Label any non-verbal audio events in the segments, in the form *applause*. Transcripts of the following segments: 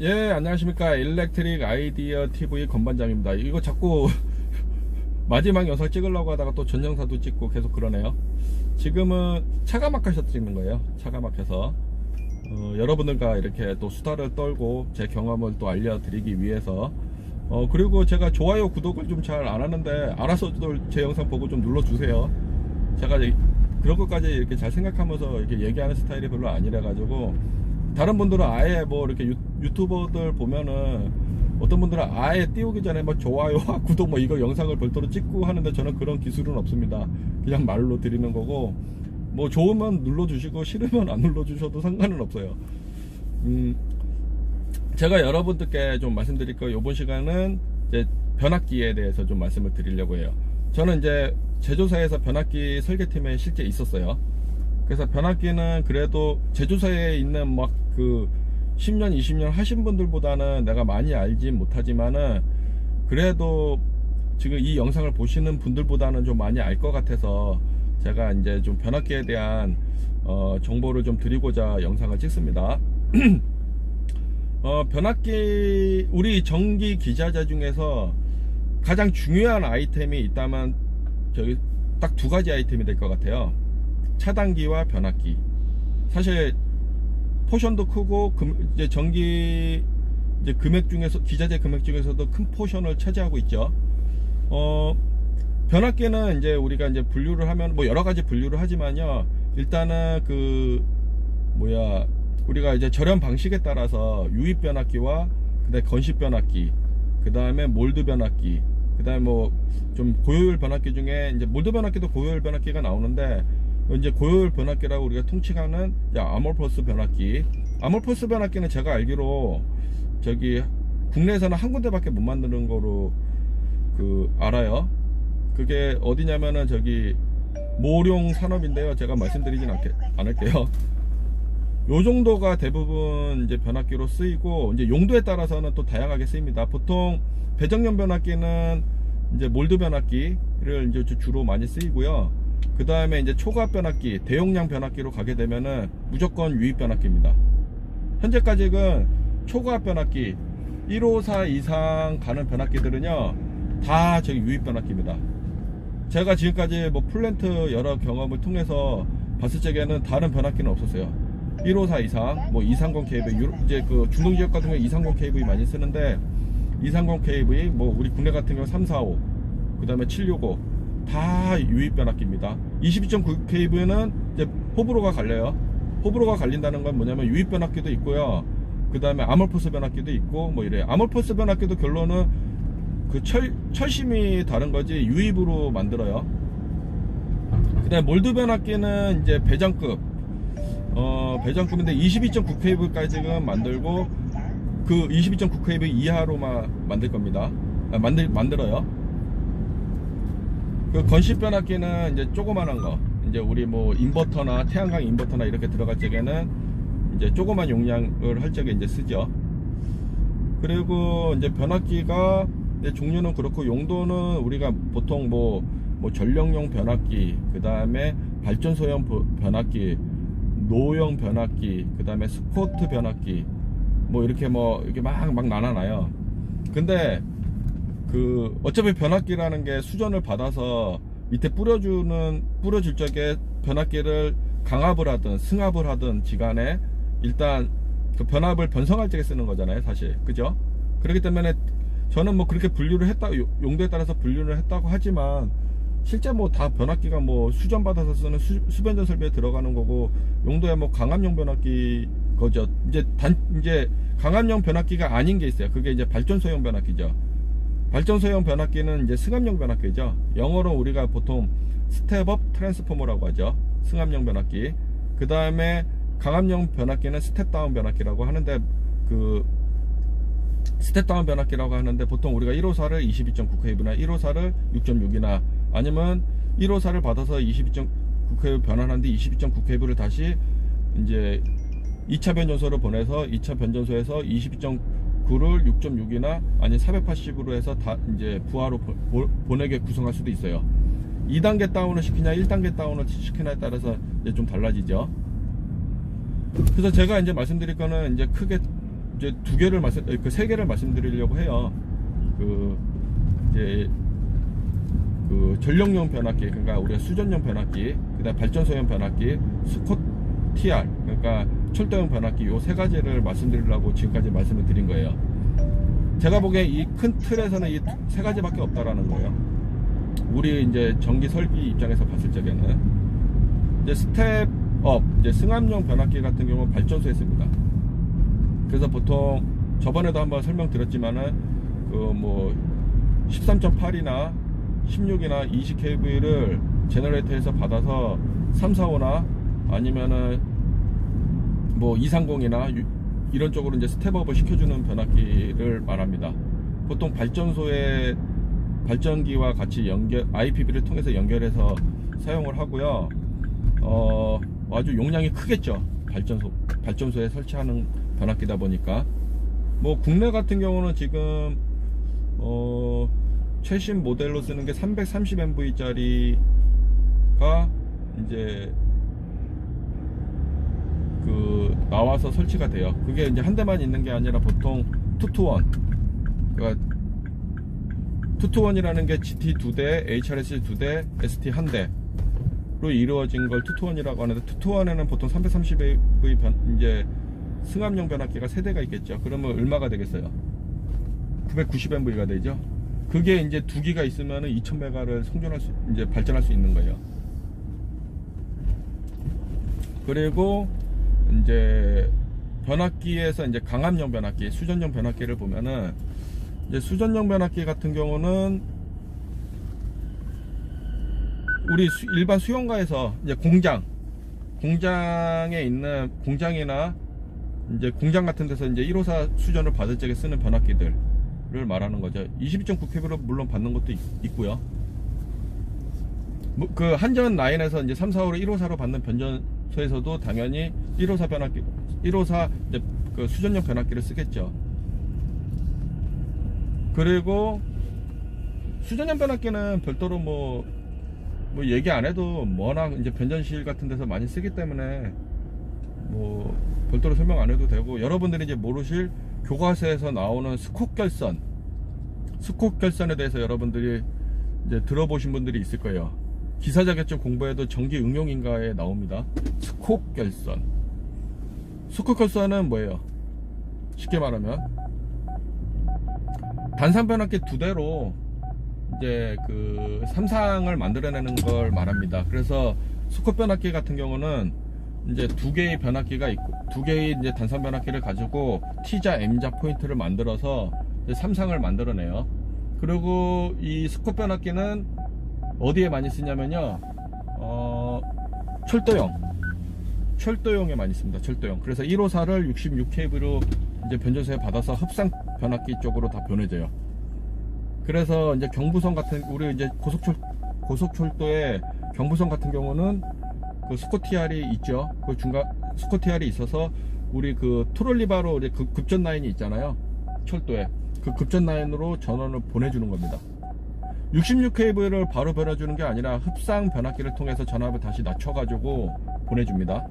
예, 안녕하십니까. 일렉트릭 아이디어 TV 건반장입니다. 이거 자꾸 *laughs* 마지막 영상 찍으려고 하다가 또 전 영상도 찍고 계속 그러네요. 지금은 차가 막혀서 찍는 거예요. 차가 막혀서. 어, 여러분들과 이렇게 또 수다를 떨고 제 경험을 또 알려드리기 위해서 어, 그리고 제가 좋아요, 구독을 좀 잘 안 하는데 알아서들 제 영상 보고 좀 눌러주세요. 제가 이- 그런 것까지 이렇게 잘 생각하면서 이렇게 얘기하는 스타일이 별로 아니라 가지고 다른 분들은 아예 뭐 이렇게 유, 유튜버들 보면은 어떤 분들은 아예 띄우기 전에 뭐 좋아요와 *laughs* 구독 뭐 이거 영상을 별도로 찍고 하는데 저는 그런 기술은 없습니다. 그냥 말로 드리는 거고 뭐 좋으면 눌러주시고 싫으면 안 눌러주셔도 상관은 없어요. 음, 제가 여러분들께 좀 말씀드릴 거 이번 시간은 이제 변압기에 대해서 좀 말씀을 드리려고 해요. 저는 이제 제조사에서 변압기 설계팀에 실제 있었어요. 그래서 변압기는 그래도 제조사에 있는 막 그 10년, 20년 하신 분들보다는 내가 많이 알지 못하지만은 그래도 지금 이 영상을 보시는 분들보다는 좀 많이 알 것 같아서 제가 이제 좀 변압기에 대한 어, 정보를 좀 드리고자 영상을 찍습니다. *clears throat* 어, 변압기 우리 전기 기자재 중에서 가장 중요한 아이템이 있다면 저기 딱 두 가지 아이템이 될 것 같아요. 차단기와 변압기. 사실 포션도 크고 금- 이제 전기 이제 금액 중에서 기자재 금액 중에서도 큰 포션을 차지하고 있죠. 어 변압기는 이제 우리가 이제 분류를 하면 뭐 여러 가지 분류를 하지만요. 일단은 그 뭐야 우리가 이제 절연 방식에 따라서 유입 변압기와 그다음에 건식 변압기, 그다음에 몰드 변압기, 그다음에 뭐 좀 고효율 변압기 중에 이제 몰드 변압기도 고효율 변압기가 나오는데 이제 고효율 변압기라고 우리가 통칭하는 아몰포스 변압기. 아몰포스 변압기는 제가 알기로 저기 국내에서는 한 군데밖에 못 만드는 거로 그 알아요. 그게 어디냐면은 저기 모룡 산업인데요. 제가 말씀드리진 않게, 않을게요. 요 정도가 대부분 이제 변압기로 쓰이고 이제 용도에 따라서는 또 다양하게 쓰입니다. 보통 배정형 변압기는 이제 몰드 변압기를 이제 주- 주로 많이 쓰이고요. 그 다음에 이제 초과압 변압기, 대용량 변압기로 가게 되면은 무조건 유입 변압기입니다. 현재까지는 초과압 변압기 154 이상 가는 변압기들은요 다 저기 유입 변압기입니다. 제가 지금까지 뭐 플랜트 여러 경험을 통해서 봤을 적에는 다른 변압기는 없었어요. 154 이상, 뭐 230 KV, 유로- 이제 그 중동 지역 같은 경우에 230 KV 많이 쓰는데 230 KV, 뭐 우리 국내 같은 경우 345, 그 다음에 765, 다 유입 변압기입니다. 22.9 KV는 이제 호불호가 갈려요. 호불호가 갈린다는 건 뭐냐면 유입 변압기도 있고요. 그 다음에 아몰포스 변압기도 있고 뭐 이래요. 아몰포스 변압기도 결론은 그 철, 철심이 다른 거지 유입으로 만들어요. 그 다음에 몰드 변압기는 이제 배정급, 어, 배정급인데 22.9kV까지는 만들고 그 22.9kV 이하로만 만들 겁니다. 아, 만들, 만들어요. 그 건식 변압기는 이제 조그만한 거, 이제 우리 뭐 인버터나 태양광 인버터나 이렇게 들어갈 적에는 이제 조그만 용량을 할 적에 이제 쓰죠. 그리고 이제 변압기가 이제 종류는 그렇고 용도는 우리가 보통 뭐, 뭐 전력용 변압기, 그 다음에 발전소형 버- 변압기, 노형 변압기, 그 다음에 스쿼트 변압기, 뭐 이렇게 뭐 이렇게 막 막 나눠놔요. 근데 그 어차피 변압기라는 게 수전을 받아서 밑에 뿌려주는 뿌려줄 적에 변압기를 강압을 하든 승합을 하든 지간에 일단 그 변압을 변성할 적에 쓰는 거잖아요, 사실. 그죠? 그렇기 때문에 저는 뭐 그렇게 분류를 했다, 요- 용도에 따라서 분류를 했다고 하지만 실제 뭐 다 변압기가 뭐 수전 받아서 쓰는 수, 수변전 설비에 들어가는 거고 용도에 뭐 강압용 변압기 거죠. 이제 단, 이제 강압용 변압기가 아닌 게 있어요. 그게 이제 발전소형 변압기죠. 발전소형 변압기는 이제 승합용 변압기죠. 영어로 우리가 보통 스텝업 트랜스포머라고 하죠. 승합용 변압기. 그 다음에 강압용 변압기는 스텝다운 변압기라고 하는데 그 스텝다운 변압기라고 하는데 보통 우리가 154를 22.9kV나 154를 6.6이나 아니면 154를 받아서 22.9kV 변환하는데 22.9kV를 다시 이제 2차 변전소로 보내서 2차 변전소에서 22.9를 6.6이나 아니 480으로 해서 다 이제 부하로 보, 보내게 구성할 수도 있어요. 2단계 다운을 시키냐 1단계 다운을 시키냐에 따라서 이제 좀 달라지죠. 그래서 제가 이제 말씀드릴 거는 이제 크게 이제 두 개를 말씀, 그세 개를 말씀드리려고 해요. 그 이제 그 전력용 변압기, 그러니까 우리가 수전용 변압기, 그다음 발전소용 변압기, 스콧 TR, 그러니까 철도용 변압기 요 세 가지를 말씀드리려고 지금까지 말씀을 드린 거예요. 제가 보기에 이 큰 틀에서는 이 세 가지밖에 없다라는 거예요. 우리 이제 전기 설비 입장에서 봤을 적에는 이제 스텝업, 이제 승합용 변압기 같은 경우는 발전소에 씁니다. 그래서 보통 저번에도 한번 설명드렸지만은 그 뭐 13.8이나 16이나 20kV를 제너레이터에서 받아서 345나 아니면은 뭐 230이나 이런 쪽으로 이제 스텝업을 시켜주는 변압기를 말합니다. 보통 발전소에 발전기와 같이 연결 IPB를 통해서 연결해서 사용을 하고요. 어, 아주 용량이 크겠죠. 발전소 발전소에 설치하는 변압기다 보니까 뭐 국내 같은 경우는 지금 어, 최신 모델로 쓰는 게 330MV짜리가 이제 그 나와서 설치가 돼요. 그게 이제 한 대만 있는 게 아니라 보통 투투원 그러니까 투투원이라는 게 GT 두 대, HRS 두 대, ST 한 대로 이루어진 걸 투투원이라고 하는데 투투원에는 보통 330V 변, 이제 승합용 변압기가 세 대가 있겠죠. 그러면 얼마가 되겠어요? 990MV가 되죠. 그게 이제 두 기가 있으면은 2000메가를 성존할 수 이제 발전할 수 있는 거예요. 그리고 이제 변압기에서 이제 강압용 변압기, 수전용 변압기를 보면은 이제 수전용 변압기 같은 경우는 우리 수- 일반 수용가에서 이제 공장 공장에 있는 공장이나 이제 공장 같은 데서 이제 154 수전을 받을 적에 쓰는 변압기들을 말하는 거죠. 22.9kV로 물론 받는 것도 있, 고요그 한전 라인에서 이제 3, 4호로 154로 받는 변전 소에서도 당연히 154 변압기, 154 이제 그 수전용 변압기를 쓰겠죠. 그리고 수전용 변압기는 별도로 뭐, 뭐 얘기 안 해도 워낙 이제 변전실 같은 데서 많이 쓰기 때문에 뭐 별도로 설명 안 해도 되고 여러분들이 이제 모르실 교과서에서 나오는 스콧 결선 스콧 결선에 대해서 여러분들이 이제 들어보신 분들이 있을 거예요. 기사 자격증 공부해도 전기 응용인가에 나옵니다. 스콧 결선. 스콧 결선은 뭐예요? 쉽게 말하면 단산 변압기 두 대로 이제 그 삼상을 만들어내는 걸 말합니다. 그래서 스콧 변압기 같은 경우는 이제 두 개의 변압기가 있고 두 개의 이제 단산 변압기를 가지고 T자 M자 포인트를 만들어서 삼상을 만들어내요. 그리고 이 스콧 변압기는 어디에 많이 쓰냐면요. 어, 철도용. 철도용에 많이 씁니다. 철도용. 그래서 154를 66kV로 이제 변전소에 받아서 흡상 변압기 쪽으로 다 보내져요. 그래서 이제 경부선 같은 우리 이제 고속철 고속철도에 경부선 같은 경우는 그 스코티알이 있죠. 그 중간 스코티알이 있어서 우리 그 트롤리바로 우리 그 급전 라인이 있잖아요. 철도에 그 급전 라인으로 전원을 보내주는 겁니다. 66kV를 바로 변해주는 게 아니라 흡상 변압기를 통해서 전압을 다시 낮춰가지고 보내줍니다.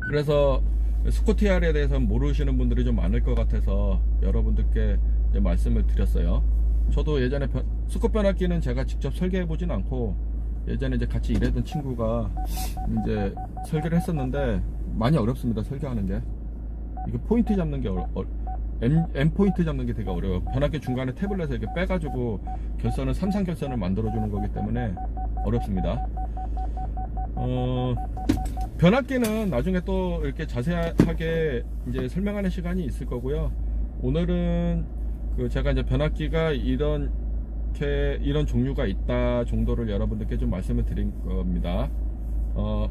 그래서 스코티알에 대해서 모르시는 분들이 좀 많을 것 같아서 여러분들께 말씀을 드렸어요. 저도 예전에 변- 스콧 변압기는 제가 직접 설계해 보진 않고 예전에 이제 같이 일했던 친구가 이제 설계를 했었는데 많이 어렵습니다. 설계하는 게. 이게 포인트 잡는 게 어려, 어, M, M 포인트 잡는 게 되게 어려워요. 변압기 중간에 해서 이렇게 빼가지고 결선을 삼상 결선을 만들어주는 거기 때문에 어렵습니다. 어, 변압기는 나중에 또 이렇게 자세하게 이제 설명하는 시간이 있을 거고요. 오늘은 그 제가 이제 변압기가 이런 게 이런 종류가 있다 정도를 여러분들께 좀 말씀을 드린 겁니다. 어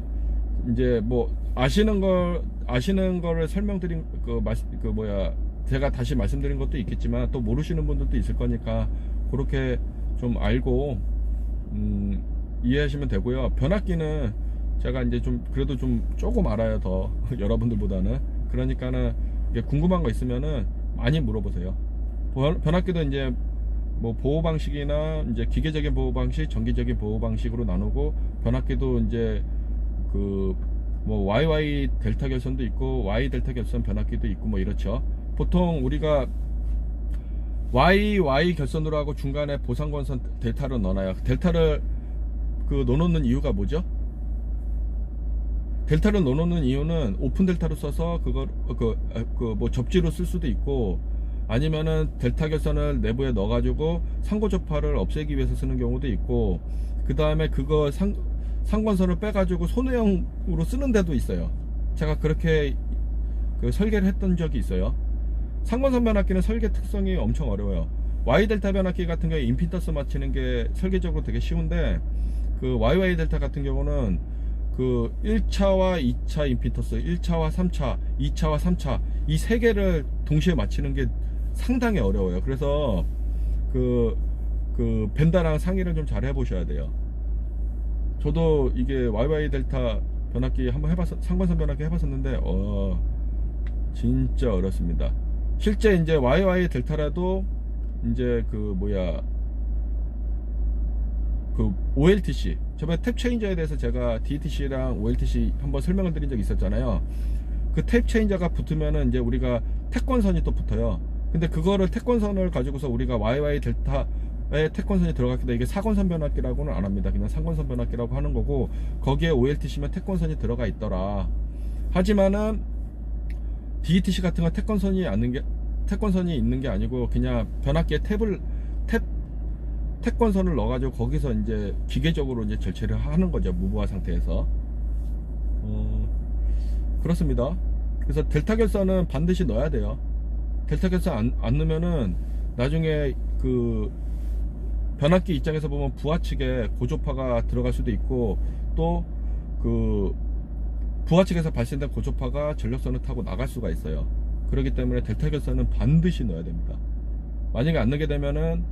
이제 뭐 아시는 걸 아시는 거를 설명드린 그, 말, 그 뭐야 제가 다시 말씀드린 것도 있겠지만 또 모르시는 분들도 있을 거니까 그렇게 좀 알고 음, 이해하시면 되고요. 변압기는 제가 이제 좀 그래도 좀 조금 알아요 더 *laughs* 여러분들보다는 그러니까는 궁금한 거 있으면은 많이 물어보세요. 변- 변압기도 이제 뭐 보호 방식이나 이제 기계적인 보호 방식, 정기적인 보호 방식으로 나누고 변압기도 이제 그 뭐 YY 델타 결선도 있고 Y 델타 결선 변압기도 있고 뭐 이렇죠. 보통 우리가 YY 결선으로 하고 중간에 보상권선 델타를 넣어놔요. 델타를 그 넣어놓는 이유가 뭐죠? 델타를 넣어놓는 이유는 오픈 델타로 써서 그걸 그그 뭐 접지로 쓸 수도 있고 아니면은 델타 결선을 내부에 넣어가지고 상고 접화를 없애기 위해서 쓰는 경우도 있고 그 다음에 그거 상 상관선을 빼가지고 손해용으로 쓰는 데도 있어요. 제가 그렇게 그 설계를 했던 적이 있어요. 상관선 변압기는 설계 특성이 엄청 어려워요. Y 델타 변압기 같은 경우에 임피던스 맞추는 게 설계적으로 되게 쉬운데 그 YY 델타 같은 경우는 그 1차와 2차 임피턴스, 1차와 3차, 2차와 3차 이 세 개를 동시에 맞추는 게 상당히 어려워요. 그래서 그, 그 벤다랑 상의를 좀 잘 해보셔야 돼요. 저도 이게 YY 델타 변압기 한번 해봤 상관선 변압기 해봤었는데 어 진짜 어렵습니다. 실제 이제 YY 델타라도 이제 그 뭐야 그 OLTC 저번에 탭 체인저에 대해서 제가 DTC랑 OLTC 한번 설명을 드린 적이 있었잖아요. 그 탭 체인저가 붙으면은 이제 우리가 태권선이 또 붙어요. 근데 그거를 태권선을 가지고서 우리가 YY 델타에 태권선이 들어갔기 때문에 이게 사권선 변압기라고는 안 합니다. 그냥 상권선 변압기라고 하는 거고 거기에 OLTC면 태권선이 들어가 있더라. 하지만은 DTC 같은 건 태권선이 않는 게 태권선이 있는 게 아니고 그냥 변압기에 탭을 탭 태권선을 넣어가지고 거기서 이제 기계적으로 이제 절체를 하는 거죠 무부화 상태에서. 어, 그렇습니다. 그래서 델타 결선은 반드시 넣어야 돼요. 델타 결선 안, 안 넣으면은 나중에 그 변압기 입장에서 보면 부하 측에 고조파가 들어갈 수도 있고 또 그 부하 측에서 발생된 고조파가 전력선을 타고 나갈 수가 있어요 그렇기 때문에 델타 결선은 반드시 넣어야 됩니다 만약에 안 넣게 되면은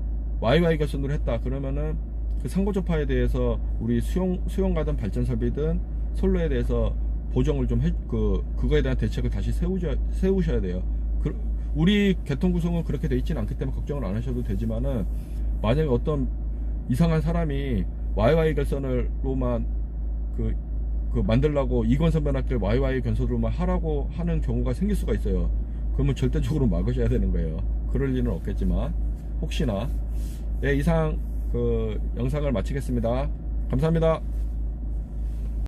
YY 결선으로 했다 그러면은 그 상고조파에 대해서 우리 수용 수용가든 발전 설비든 솔로에 대해서 보정을 좀 해 그 그거에 대한 대책을 다시 세우셔 세우셔야 돼요. 그, 우리 개통 구성은 그렇게 돼 있지는 않기 때문에 걱정을 안 하셔도 되지만은 만약에 어떤 이상한 사람이 YY 결선으로만 그, 그 만들라고 이건선 변압기를 YY 결선으로만 하라고 하는 경우가 생길 수가 있어요. 그러면 절대적으로 막으셔야 되는 거예요. 그럴 리는 없겠지만 혹시나 네 이상 그 영상을 마치겠습니다. 감사합니다.